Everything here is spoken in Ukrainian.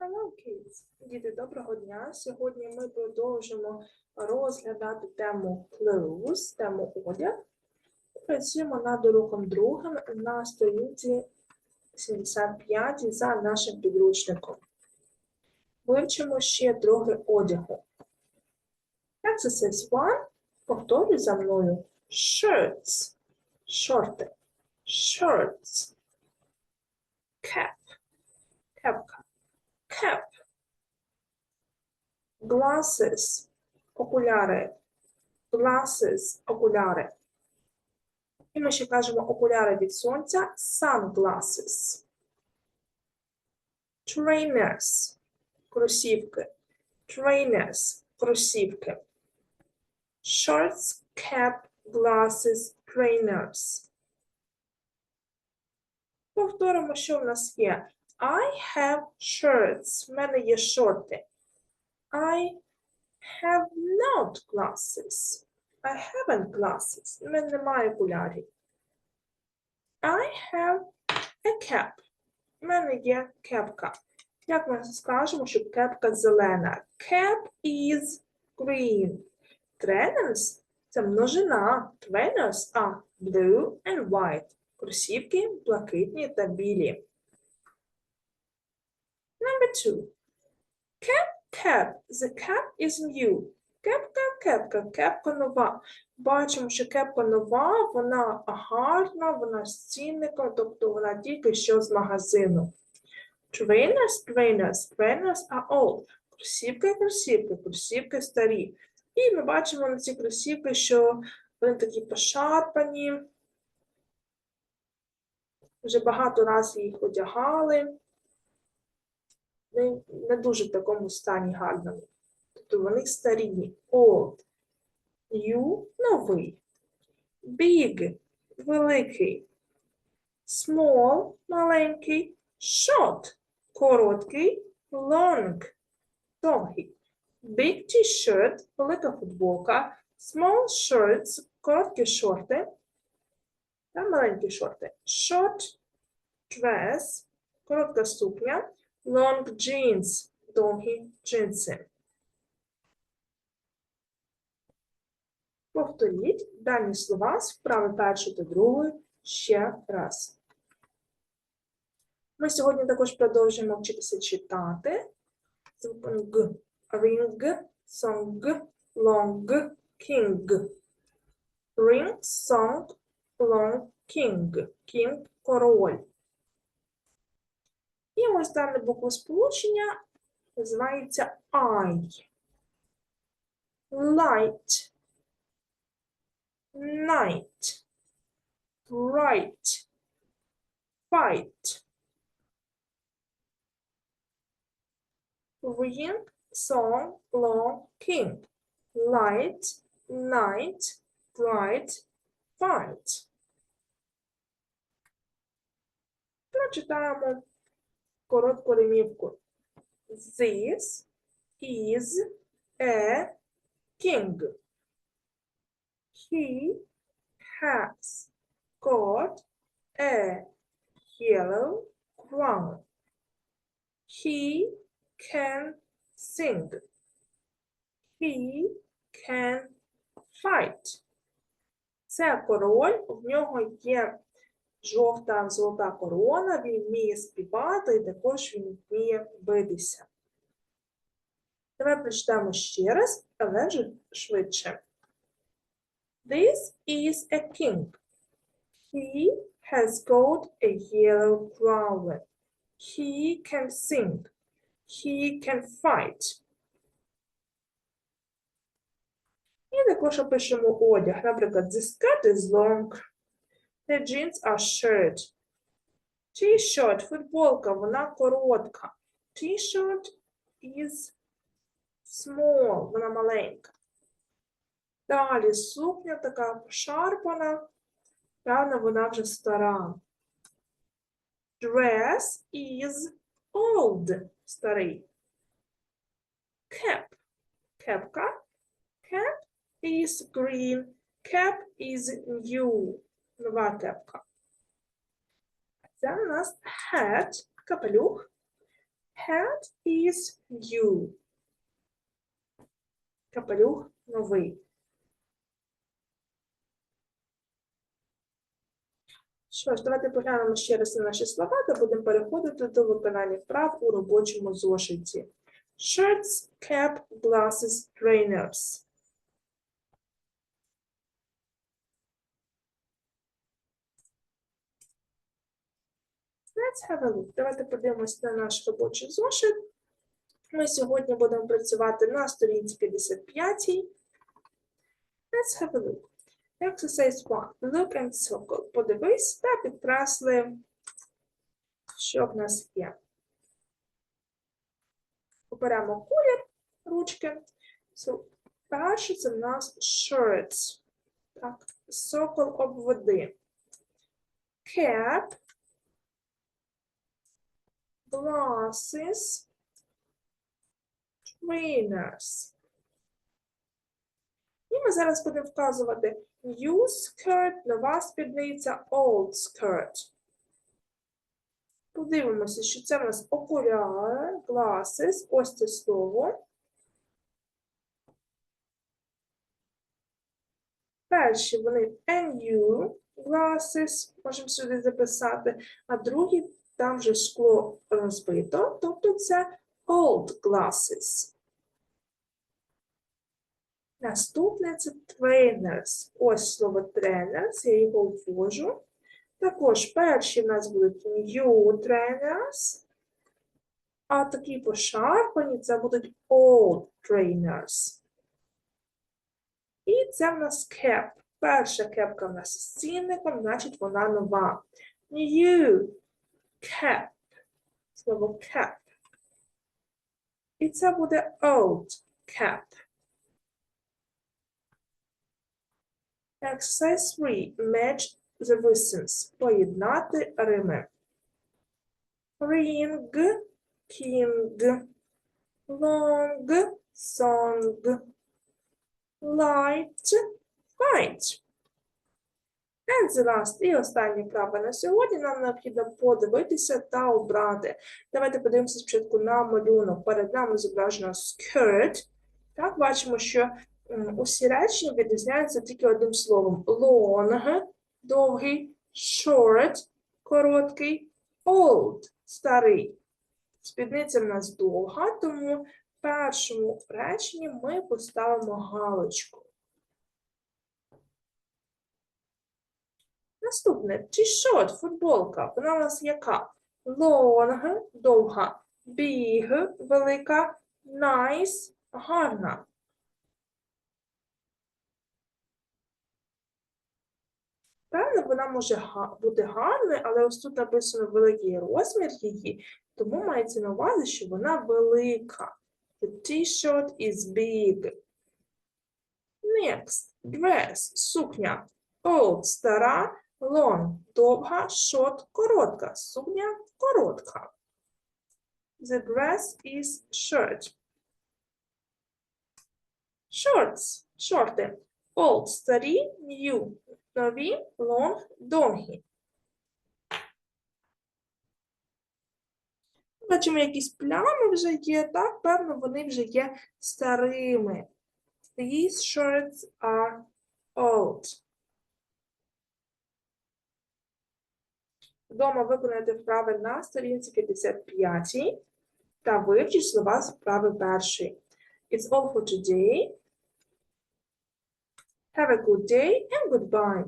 Hello, kids! Діти, доброго дня! Сьогодні ми продовжимо розглядати тему clothes, тему одяг. Працюємо над уроком другим на сторінці 75 за нашим підручником. Вивчимо ще трохи одягу. Exercise 1. Повторюй за мною. Shirts. Шорти. Shirts. Cap. Кепка. Cap. Glasses. Окуляри. Glasses. Окуляри. І ми ще кажемо окуляри від сонця. Sunglasses. Trainers. Кросівки. Trainers. Кросівки. Shorts, cap, glasses, trainers. Повторимо, що в нас є. I have shirts. В мене є шорти. I have not glasses. I haven't glasses. В мене немає окулярів. I have a cap. В мене є кепка. Як ми скажемо, що кепка зелена? Cap is green. Trainers – це множина. Trainers are blue and white. Кросівки блакитні та білі. Number two. Cap, cap. The cap is new. Кепка, кепка, кепка нова. Бачимо, що кепка нова, вона гарна, вона з цінником, тобто вона тільки що з магазину. Trainers, trainers, trainers are old. Кросівки, кросівки, кросівки старі. І ми бачимо на ці кросівки, що вони такі пошарпані. Вже багато разів їх одягали не, не дуже в такому стані гарному. Тобто вони старі. Old. New – новий. Big – великий. Small – маленький. Short – короткий. Long – довгий. Big t-shirt – велика футболка. Small shirts – короткі шорти. Та маленькі шорти. Short dress – коротка сукня. Long jeans – довгі джинси. Повторіть дані слова з вправи першої та другої ще раз. Ми сьогодні також продовжуємо вчитися читати. Г. Ring, song, long, king. Ring, song, long, king. King – король. І ось дане буквосполучення називається I. Light, night, bright, fight. Ring, song, long, king. Light, night, bright, fight. Прочитаємо коротку ремівку. This is a king. He has got a yellow crown. He can sing. He can fight. Це король, в нього є жовта золота корона, він вміє співати і також він вміє битися. Давай прочитаємо ще раз, але вже швидше. This is a king. He has got a yellow crown. He can sing. He can fight. І також опишемо одяг. Наприклад, the skirt is long. The jeans are short. T-shirt, футболка, вона коротка. T-shirt is small, вона маленька. Далі сукня така пошарпана, певно, вона вже стара. Dress is old, старий. Cap, кепка. Cap is green, cap is new нова кепка. Це у нас hat, капелюх. hat is new. Капелюх новий. Що ж, давайте поглянемо ще раз на наші слова та будемо переходити до виконання вправ у робочому зошиті. Shirts, cap, glasses, trainers. Let's have a look. Давайте подивимось на наш робочий зошит. Ми сьогодні будемо працювати на сторінці 55. Let's have a look. Exercise 1. Look and circle. Подивись та підкресли, що в нас є. Оберемо колір ручки. So, перше це в нас shirts. Так, сокол обведи. Cap. Glasses. Trainers. І ми зараз будемо вказувати new skirt, нова спідниця, old skirt. Подивимося, що це в нас окуляри, glasses, ось це слово. Перші вони new glasses, можемо сюди записати, а другі там вже скло розбито, тобто це old glasses. Наступне це trainers. Ось слово trainers, я його ввожу. Також перші в нас будуть new trainers, а такі пошарпані це будуть old trainers. І це в нас cap. Перша кепка в нас з цінником, значить вона нова. New cap. Слово cap. І це буде old cap. Exercise 3. Match the listens. Поєднати рими. Ring, king, long, song, light, fight. Last і останнє право на сьогодні нам необхідно подивитися та обрати. Давайте подивимося спочатку на малюнок. Перед нами зображено skirt. Так, бачимо, що усі речення відрізняються тільки одним словом. Long – довгий, short – короткий, old – старий. Спідниця в нас довга, тому в першому реченні ми поставимо галочку. Наступне t-shirt, футболка. Вона у нас яка? Long – довга, big – велика, nice – гарна. Певно, вона може бути гарною, але ось тут написано великий розмір її, тому мається на увазі, що вона велика. The t-shirt is big. Next. Dress. Сукня. Old – стара, long – довга, short – коротка. Сукня – коротка. The dress is short. Shorts. Шорти. Old – старі, new – нові, long – довгі. Бачимо, якісь плями вже є, так, певно, вони вже є старими. These shirts are old. Вдома виконайте вправи на сторінці 55 та вивчіть слова з вправи першої. It's all for today. Have a good day and goodbye.